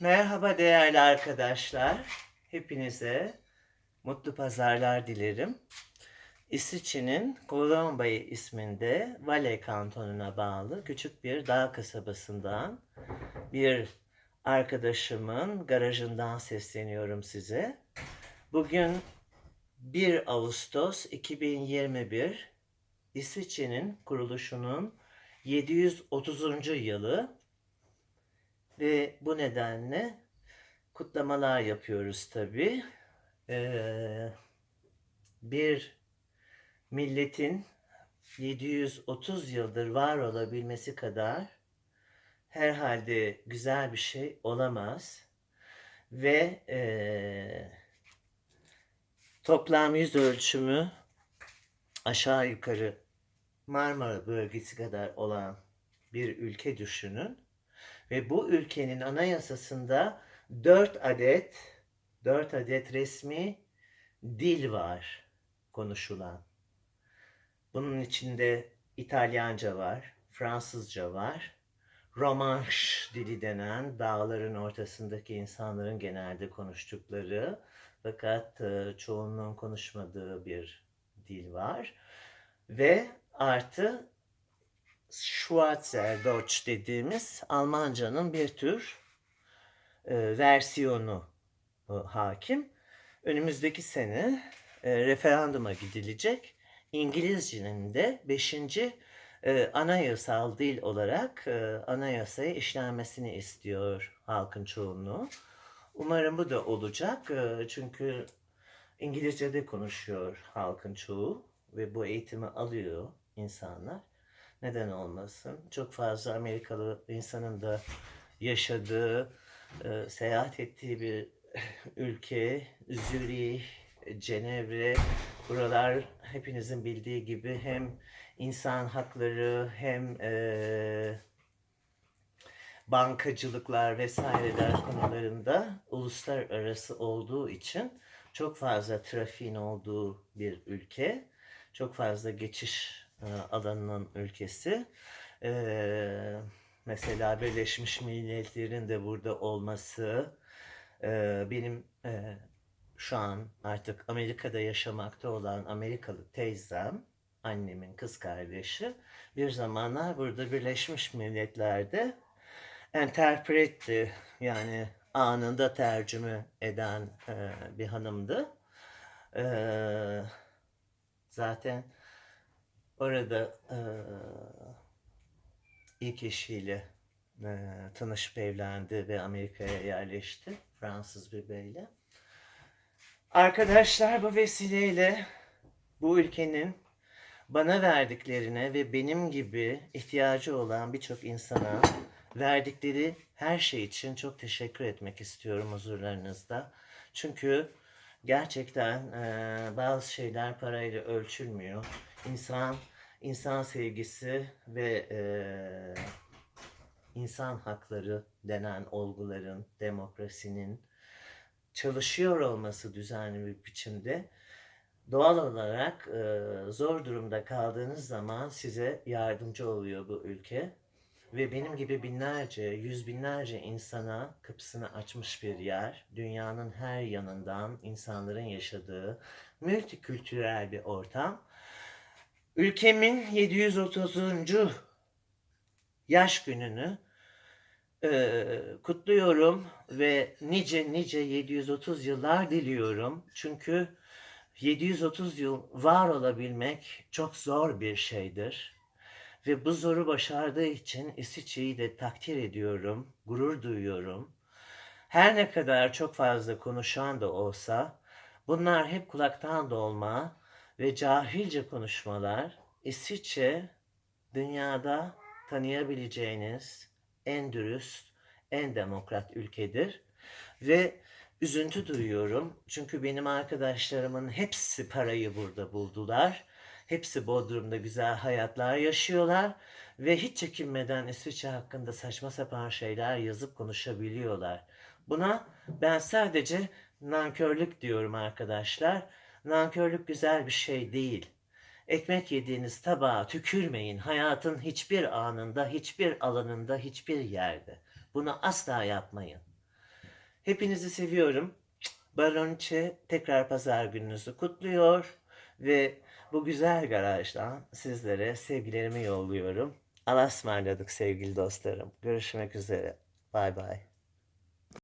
Merhaba değerli arkadaşlar. Hepinize mutlu pazarlar dilerim. İsviçre'nin Colombaye isminde Valais kantonuna bağlı küçük bir dağ kasabasından bir arkadaşımın garajından sesleniyorum size. Bugün 1 Ağustos 2021 İsviçre'nin kuruluşunun 730. yılı ve bu nedenle kutlamalar yapıyoruz tabii. Ee, bir milletin 730 yıldır var olabilmesi kadar herhalde güzel bir şey olamaz. Ve eee, toplam yüz ölçümü aşağı yukarı Marmara bölgesi kadar olan bir ülke düşünün. Ve bu ülkenin anayasasında 4 adet 4 adet resmi dil var konuşulan. Bunun içinde İtalyanca var, Fransızca var, Romanş dili denen dağların ortasındaki insanların genelde konuştukları fakat e, çoğunluğun konuşmadığı bir dil var. Ve artı Schweizerdeutsch dediğimiz Almancanın bir tür e, versiyonu e, hakim. Önümüzdeki sene e, referanduma gidilecek. İngilizcenin de 5. E, anayasal dil olarak e, anayasaya işlenmesini istiyor halkın çoğunluğu. Umarım bu da olacak. E, çünkü İngilizce'de konuşuyor halkın çoğu ve bu eğitimi alıyor insanlar. Neden olmasın? Çok fazla Amerikalı insanın da yaşadığı, e, seyahat ettiği bir ülke, Zürih, Cenevre, buralar hepinizin bildiği gibi hem insan hakları hem e, bankacılıklar vesaireler konularında uluslararası olduğu için çok fazla trafiğin olduğu bir ülke, çok fazla geçiş e, alanının ülkesi. E, mesela Birleşmiş Milletler'in de burada olması, e, benim e, şu an artık Amerika'da yaşamakta olan Amerikalı teyzem, annemin kız kardeşi, bir zamanlar burada Birleşmiş Milletler'de interpretti yani anında tercüme eden e, bir hanımdı. E, zaten orada e, ilk eşiyle e, tanışıp evlendi ve Amerika'ya yerleşti. Fransız bir beyle. Arkadaşlar bu vesileyle bu ülkenin bana verdiklerine ve benim gibi ihtiyacı olan birçok insana verdikleri her şey için çok teşekkür etmek istiyorum huzurlarınızda. Çünkü gerçekten e, bazı şeyler parayla ölçülmüyor. İnsan, insan sevgisi ve e, insan hakları denen olguların, demokrasinin çalışıyor olması düzenli bir biçimde doğal olarak e, zor durumda kaldığınız zaman size yardımcı oluyor bu ülke. Ve benim gibi binlerce, yüz binlerce insana kapısını açmış bir yer. Dünyanın her yanından insanların yaşadığı multikültürel bir ortam. Ülkemin 730. yaş gününü e, kutluyorum ve nice nice 730 yıllar diliyorum. Çünkü 730 yıl var olabilmek çok zor bir şeydir. Ve bu zoru başardığı için İsviçre'yi de takdir ediyorum, gurur duyuyorum. Her ne kadar çok fazla konuşan da olsa, bunlar hep kulaktan dolma ve cahilce konuşmalar. İsviçre dünyada tanıyabileceğiniz en dürüst, en demokrat ülkedir. Ve üzüntü duyuyorum. Çünkü benim arkadaşlarımın hepsi parayı burada buldular. Hepsi Bodrum'da güzel hayatlar yaşıyorlar ve hiç çekinmeden İsviçre hakkında saçma sapan şeyler yazıp konuşabiliyorlar. Buna ben sadece nankörlük diyorum arkadaşlar. Nankörlük güzel bir şey değil. Ekmek yediğiniz tabağa tükürmeyin hayatın hiçbir anında, hiçbir alanında, hiçbir yerde. Bunu asla yapmayın. Hepinizi seviyorum. Baroniçe tekrar pazar gününüzü kutluyor ve bu güzel garajdan sizlere sevgilerimi yolluyorum. Allah'a ısmarladık sevgili dostlarım. Görüşmek üzere. Bay bay.